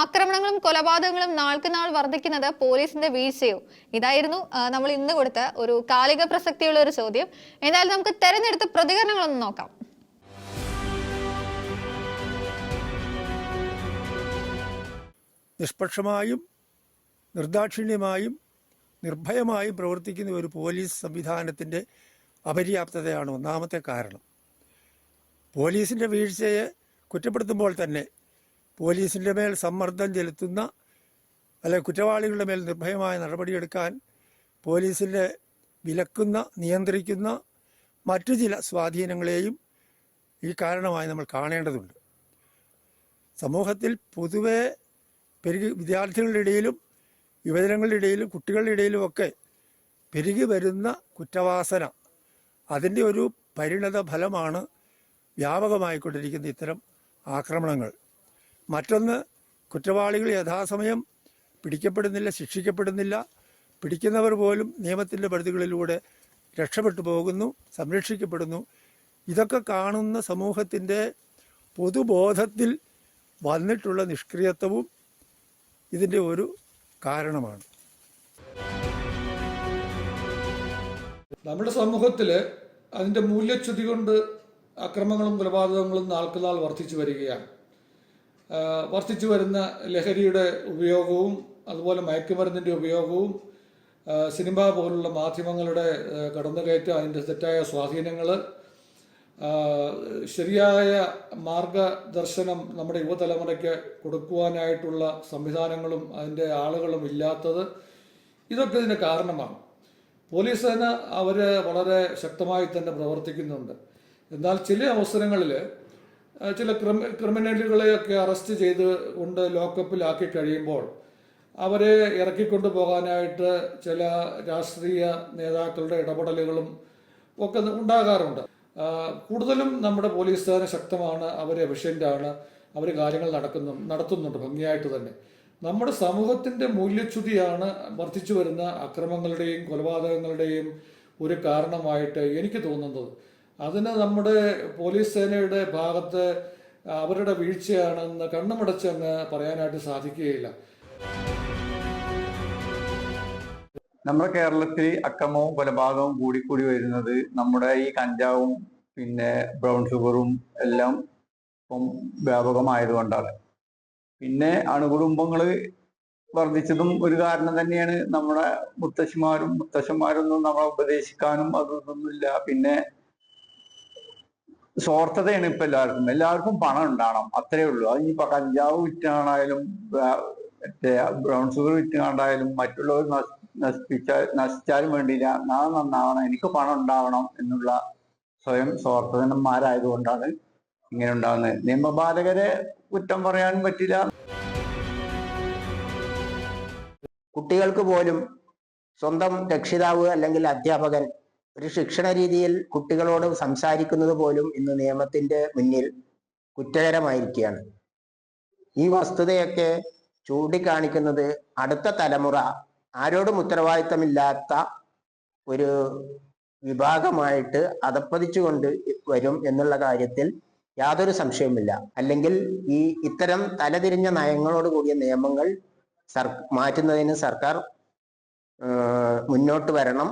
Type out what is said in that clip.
ആക്രമണങ്ങളും കൊലപാതകങ്ങളും നാൾക്ക് നാൾ വർദ്ധിക്കുന്നത് പോലീസിന്റെ വീഴ്ചയോ? ഇതായിരുന്നു നമ്മൾ ഇന്ന് കൊടുത്ത ഒരു കാലിക പ്രസക്തിയുള്ള ഒരു ചോദ്യം. എന്തായാലും നമുക്ക് തെരഞ്ഞെടുത്ത പ്രതികരണങ്ങളൊന്ന് നോക്കാം. നിഷ്പക്ഷമായും നിർദാക്ഷിണ്യമായും നിർഭയമായും പ്രവർത്തിക്കുന്ന ഒരു പോലീസ് സംവിധാനത്തിന്റെ അപര്യാപ്തതയാണ് ഒന്നാമത്തെ കാരണം. പോലീസിന്റെ വീഴ്ചയെ കുറ്റപ്പെടുത്തുമ്പോൾ തന്നെ പോലീസിന്റെ മേൽ സമ്മർദ്ദം ചെലുത്തുന്ന അല്ലെ കുറ്റവാളികളുടെ മേൽ നിർഭയമായ നടപടിയെടുക്കാൻ പോലീസിന്റെ വിലക്കുന്ന നിയന്ത്രിക്കുന്ന മറ്റു ചില സ്വാധീനങ്ങളെയും ഈ കാരണമായി നമ്മൾ കാണേണ്ടതുണ്ട്. സമൂഹത്തിൽ പൊതുവെ പെരുകി വിദ്യാർത്ഥികളുടെ ഇടയിലും യുവജനങ്ങളുടെ ഇടയിലും കുട്ടികളുടെ ഇടയിലുമൊക്കെ പെരുകി വരുന്ന കുറ്റവാസന അതിന്റെ ഒരു പരിണത ഫലമാണ് വ്യാപകമായിക്കൊണ്ടിരിക്കുന്ന ഇത്തരം ആക്രമണങ്ങൾ. മറ്റൊന്ന് കുറ്റവാളികൾ യഥാസമയം പിടിക്കപ്പെടുന്നില്ല ശിക്ഷിക്കപ്പെടുന്നില്ല. പിടിക്കുന്നവർ പോലും നിയമത്തിന്റെ പരിധികളിലൂടെ രക്ഷപ്പെട്ടു പോകുന്നു സംരക്ഷിക്കപ്പെടുന്നു. ഇതൊക്കെ കാണുന്ന സമൂഹത്തിന്റെ പൊതുബോധത്തിൽ വന്നിട്ടുള്ള നിഷ്ക്രിയത്വവും ഇതിന്റെ ഒരു കാരണമാണ്. നമ്മുടെ സമൂഹത്തിൽ അതിന്റെ മൂല്യച്യുതി കൊണ്ട് അക്രമങ്ങളും കൊലപാതകങ്ങളും നാൾക്കുനാൾ വർദ്ധിച്ചു വരികയാണ്. വർദ്ധിച്ചു വരുന്ന ലഹരിയുടെ ഉപയോഗവും അതുപോലെ മയക്കുമരുന്നിന്റെ ഉപയോഗവും സിനിമ പോലുള്ള മാധ്യമങ്ങളുടെ കടന്നുകയറ്റം അതിന്റെ തെറ്റായ സ്വാധീനങ്ങൾ ശരിയായ മാർഗദർശനം നമ്മുടെ യുവതലമുറയ്ക്ക് കൊടുക്കുവാനായിട്ടുള്ള സംവിധാനങ്ങളും അതിന്റെ ആളുകളും ഇല്ലാത്തത് ഇതൊക്കെ ഇതിന് കാരണമാണ്. പോലീസ് തന്നെ അവർ വളരെ ശക്തമായി തന്നെ പ്രവർത്തിക്കുന്നുണ്ട്. എന്നാൽ ചില അവസരങ്ങളിൽ ചില ക്രിമി ക്രിമിനലുകളെയൊക്കെ അറസ്റ്റ് ചെയ്ത് കൊണ്ട് ലോക്കപ്പിലാക്കി കഴിയുമ്പോൾ അവരെ ഇറക്കിക്കൊണ്ടു പോകാനായിട്ട് ചില രാഷ്ട്രീയ നേതാക്കളുടെ ഇടപെടലുകളും ഒക്കെ ഉണ്ടാകാറുണ്ട്. കൂടുതലും നമ്മുടെ പോലീസ് സേന ശക്തമാണ് അവർ എഫിഷ്യന്റാണ് അവർ കാര്യങ്ങൾ നടക്കുന്നു നടത്തുന്നുണ്ട് ഭംഗിയായിട്ട് തന്നെ. നമ്മുടെ സമൂഹത്തിന്റെ മൂല്യച്യുതിയാണ് വർദ്ധിച്ചു വരുന്ന അക്രമങ്ങളുടെയും കൊലപാതകങ്ങളുടെയും ഒരു കാരണമായിട്ട് എനിക്ക് തോന്നുന്നത്. അതിന് നമ്മുടെ പോലീസ് സേനയുടെ ഭാഗത്ത് അവരുടെ വീഴ്ചയാണെന്ന് കണ്ണുമടച്ച് അങ്ങ് പറയാനായിട്ട് സാധിക്കുകയില്ല. നമ്മുടെ കേരളത്തിൽ അക്രമവും കൊലപാതകവും കൂടിക്കൂടി വരുന്നത് നമ്മുടെ ഈ കഞ്ചാവും പിന്നെ ബ്രൗൺ ഷുഗറും എല്ലാം ഇപ്പം വ്യാപകമായതുകൊണ്ടാണ്. പിന്നെ അണുകുടുംബങ്ങൾ വർദ്ധിച്ചതും ഒരു കാരണം തന്നെയാണ് നമ്മുടെ മുത്തശ്ശിമാരും മുത്തശ്ശന്മാരൊന്നും നമ്മളെ ഉപദേശിക്കാനും അതൊന്നുമില്ല. പിന്നെ സ്വാർത്ഥതയാണ് ഇപ്പൊ എല്ലാവർക്കും. എല്ലാവർക്കും പണം ഉണ്ടാവണം. അത്രേ ഉള്ളൂ. അത് ഇനിയിപ്പോ കഞ്ചാവ് വിറ്റാണായാലും മറ്റേ ബ്രൗൺ ഷുഗർ വിറ്റുകൊണ്ടായാലും മറ്റുള്ളവർ നശ്- നശിപ്പിച്ചാൽ നശിച്ചാലും വേണ്ടിയില്ല. നാളെ നന്നാവണം. എനിക്ക് പണം ഉണ്ടാവണം എന്നുള്ള സ്വയം സ്വാർത്ഥനന്മാരായതുകൊണ്ടാണ് ഇങ്ങനെ ഉണ്ടാകുന്നത് നിയമപാലകരെ കുറ്റം പറയാനും പറ്റില്ല. കുട്ടികൾക്ക് പോലും സ്വന്തം രക്ഷിതാവ് അല്ലെങ്കിൽ അധ്യാപകൻ ഒരു ശിക്ഷണ രീതിയിൽ കുട്ടികളോട് സംസാരിക്കുന്നത് പോലും ഇന്ന് നിയമത്തിന്റെ മുന്നിൽ കുറ്റകരമായിരിക്കുകയാണ്. ഈ വസ്തുതയൊക്കെ ചൂണ്ടിക്കാണിക്കുന്നത് അടുത്ത തലമുറ ആരോടും ഉത്തരവാദിത്തമില്ലാത്ത ഒരു വിഭാഗമായിട്ട് അധപ്പതിച്ചുകൊണ്ട് വരും എന്നുള്ള കാര്യത്തിൽ യാതൊരു സംശയവുമില്ല. അല്ലെങ്കിൽ ഈ ഇത്തരം തലതിരിഞ്ഞ നയങ്ങളോട് കൂടിയ നിയമങ്ങൾ സർ മാറ്റുന്നതിന് സർക്കാർ മുന്നോട്ട് വരണം.